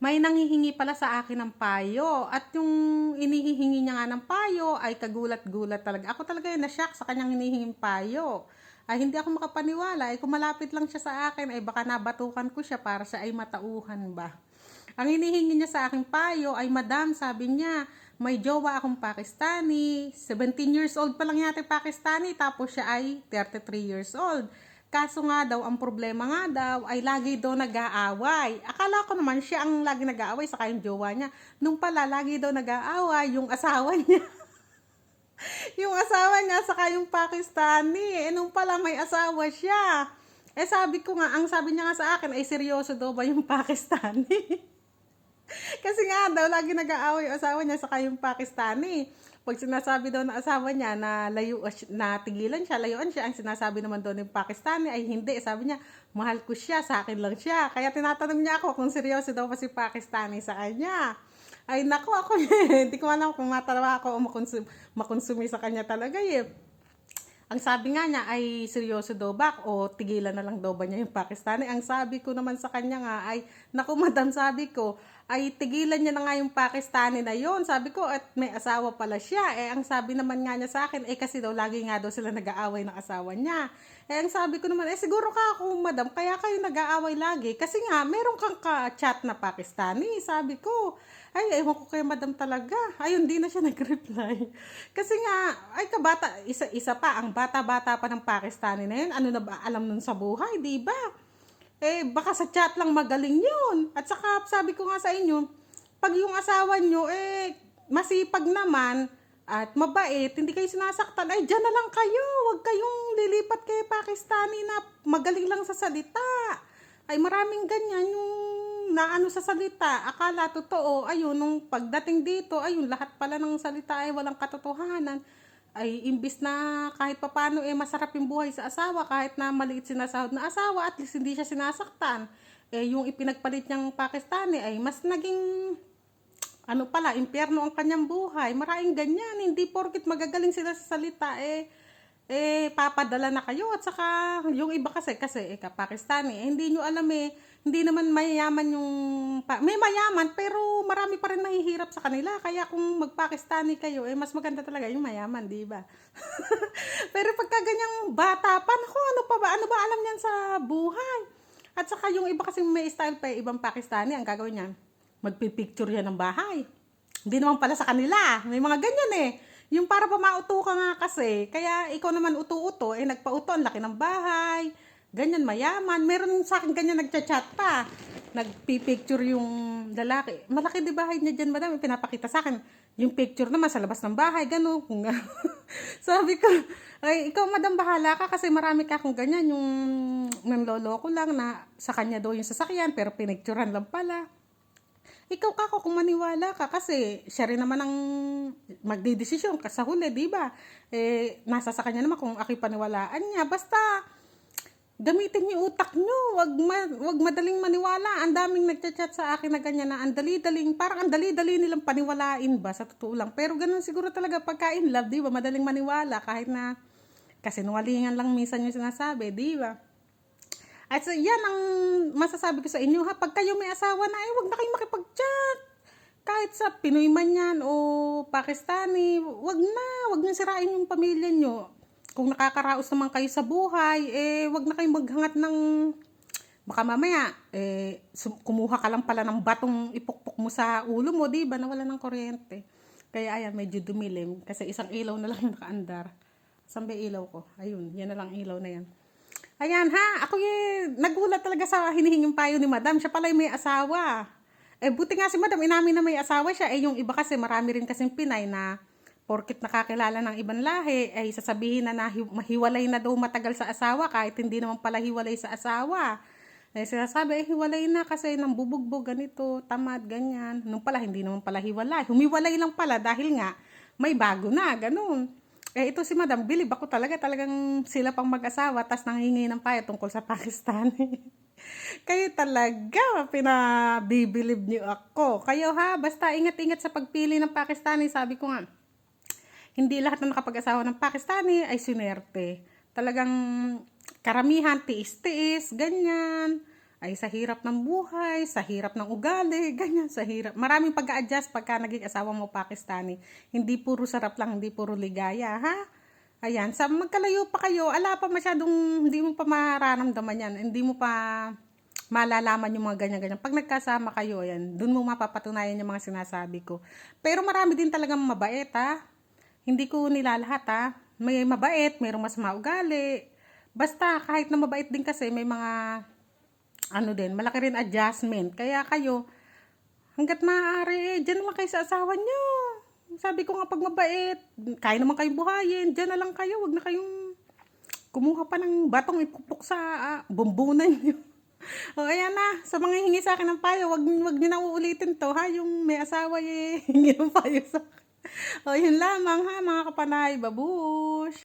may nanghihingi pala sa akin ng payo. At yung inihihingi niya nga ng payo ay kagulat-gulat talaga. Ako talaga yung na-shock sa kanyang hinihinging payo. Ay hindi ako makapaniwala. Ay kung malapit lang siya sa akin, ay baka nabatukan ko siya para siya ay matauhan ba. Ang hinihingi niya sa aking payo ay, Madam, sabi niya, may jowa akong Pakistani, 17 years old pa lang yata Pakistani, tapos siya ay 33 years old. Kaso nga daw, ang problema nga daw, ay lagi daw nag-aaway. Akala ko naman siya ang lagi nag-aaway sa kayong jowa niya. Nung pala, lagi daw nag-aaway yung asawa niya. yung asawa niya sa kayong Pakistani. Eh, nung pala may asawa siya. Eh, sabi ko nga, ang sabi niya nga sa akin, ay seryoso daw ba yung Pakistani? Kasi nga daw, lagi nag-aaway yung asawa niya sa kayong Pakistani. Pag sinasabi daw ng asawa niya na layo, na tigilan siya, layuan siya, ang sinasabi naman daw ng Pakistani ay hindi. Sabi niya, mahal ko siya, sa akin lang siya. Kaya tinatanong niya ako kung seryoso daw ba si Pakistani sa kanya. Ay nako ako, hindi ko alam kung matalawa ako o makonsum, makonsumi sa kanya talaga eh. Ang sabi nga niya ay seryoso daw ba o tigilan na lang daw ba niya yung Pakistani? Ang sabi ko naman sa kanya nga ay, naku madam sabi ko, ay tigilan niya na nga yung Pakistani na yon Sabi ko, at may asawa pala siya. Eh, ang sabi naman nga niya sa akin, eh kasi daw lagi nga daw sila nag-aaway ng asawa niya. Eh, ang sabi ko naman, eh siguro ka ako madam, kaya kayo nag-aaway lagi. Kasi nga, meron kang ka-chat na Pakistani. Sabi ko, ay, ewan ko kay madam talaga. Ayun, di na siya nag-reply. Kasi nga, ay kabata, isa, isa pa, ang bata-bata pa ng Pakistani na yun, ano na ba alam nun sa buhay, di ba? Eh, baka sa chat lang magaling yun. At saka, sabi ko nga sa inyo, pag yung asawa nyo, eh, masipag naman, at mabait, hindi kayo sinasaktan, ay, dyan na lang kayo. Huwag kayong lilipat kay Pakistani na magaling lang sa salita. Ay, maraming ganyan yung naano sa salita. Akala totoo, ayun, nung pagdating dito, ayun, lahat pala ng salita ay walang katotohanan. Ay, imbis na kahit papano eh masarap yung buhay sa asawa, kahit na maliit sinasahod na asawa, at least hindi siya sinasaktan. Eh, yung ipinagpalit niyang Pakistani ay mas naging ano pala, impyerno ang kanyang buhay. Maraming ganyan. Hindi porkit magagaling sila sa salita, eh, eh, papadala na kayo. At saka, yung iba kasi, kasi, eh, Pakistani, eh, hindi nyo alam eh, hindi naman mayaman yung, pa, may mayaman, pero marami pa rin nahihirap sa kanila. Kaya kung mag-Pakistani kayo, eh, mas maganda talaga yung mayaman, di ba? pero pagka ganyang bata pa, naku, ano pa ba, ano ba alam niyan sa buhay? At saka yung iba kasi may style pa, eh, ibang Pakistani, ang gagawin niyan, magpipicture yan ng bahay. Hindi naman pala sa kanila. May mga ganyan eh. Yung para pa mauto ka nga kasi, kaya ikaw naman uto-uto, eh nagpauto, ang laki ng bahay, ganyan mayaman. Meron sa akin ganyan nagchat-chat pa. Nagpipicture yung lalaki. Malaki di bahay niya dyan, madam. Pinapakita sa akin. Yung picture naman sa labas ng bahay, gano'n. Kung Sabi ko, ay, ikaw madam bahala ka kasi marami ka akong ganyan. Yung nanlolo ko lang na sa kanya daw yung sasakyan, pero pinicturean lang pala ikaw kako kung maniwala ka kasi siya rin naman ang magdidesisyon sa huli, di ba? Eh, nasa sa kanya naman kung aki paniwalaan niya. Basta, gamitin niyo utak niyo. Wag, ma, wag madaling maniwala. Ang daming nagchat-chat sa akin na ganyan na ang dali-daling, parang ang dali-dali nilang paniwalain ba sa totoo lang. Pero ganun siguro talaga pagka in love, di ba? Madaling maniwala kahit na kasi nungalingan lang minsan yung sinasabi, di ba? At so, yan ang masasabi ko sa inyo ha. Pag kayo may asawa na, eh, wag na kayong makipag-chat. Kahit sa Pinoy man yan o Pakistani, wag na. Wag na sirain yung pamilya nyo. Kung nakakaraos naman kayo sa buhay, eh, wag na kayong maghangat ng baka mamaya, eh, kumuha ka lang pala ng batong ipukpok mo sa ulo mo, di ba, nawala ng kuryente. Kaya ayan, medyo dumilim. Kasi isang ilaw na lang yung nakaandar. Saan ba ilaw ko? Ayun, yan na lang ilaw na yan. Ayan ha, ako yung nagulat talaga sa hinihinging payo ni madam. Siya pala yung may asawa. Eh buti nga si madam, inamin na may asawa siya. Eh yung iba kasi, marami rin kasing Pinay na porkit nakakilala ng ibang lahi, ay sasabihin na, na mahiwalay na daw matagal sa asawa kahit hindi naman pala hiwalay sa asawa. Eh sinasabi, eh hiwalay na kasi nang bubugbog ganito, tamad, ganyan. Nung pala, hindi naman pala hiwalay. Humiwalay lang pala dahil nga may bago na, ganun. Eh, ito si Madam, bilib ako talaga. Talagang sila pang mag-asawa, tas nanghingi ng payo tungkol sa Pakistan. Kayo talaga, pinabibilib niyo ako. Kayo ha, basta ingat-ingat sa pagpili ng Pakistani. Sabi ko nga, hindi lahat na nakapag-asawa ng Pakistani ay sinerte. Talagang karamihan, tiis-tiis, ganyan. Ay sa hirap ng buhay, sa hirap ng ugali, ganyan, sa hirap. Maraming pag adjust pagka naging asawa mo Pakistani. Hindi puro sarap lang, hindi puro ligaya, ha? Ayan, sa magkalayo pa kayo, ala pa masyadong, hindi mo pa mararamdaman yan. Hindi mo pa malalaman yung mga ganyan-ganyan. Pag nagkasama kayo, ayan, dun mo mapapatunayan yung mga sinasabi ko. Pero marami din talagang mabait, ha? Hindi ko nilalahat, ha? May mabait, mayroong mas maugali. Basta, kahit na mabait din kasi, may mga, ano din, malaki rin adjustment. Kaya kayo, hanggat maaari, eh, dyan lang kayo sa asawa nyo. Sabi ko nga pag mabait, kaya naman kayong buhayin, dyan na lang kayo, wag na kayong kumuha pa ng batong ipupok sa ah, bumbunan nyo. o ayan na, sa mga hingi sa akin ng payo, wag, wag nyo na uulitin to ha, yung may asawa eh, hingi ng payo sa akin. O yun lamang ha, mga kapanay, babush!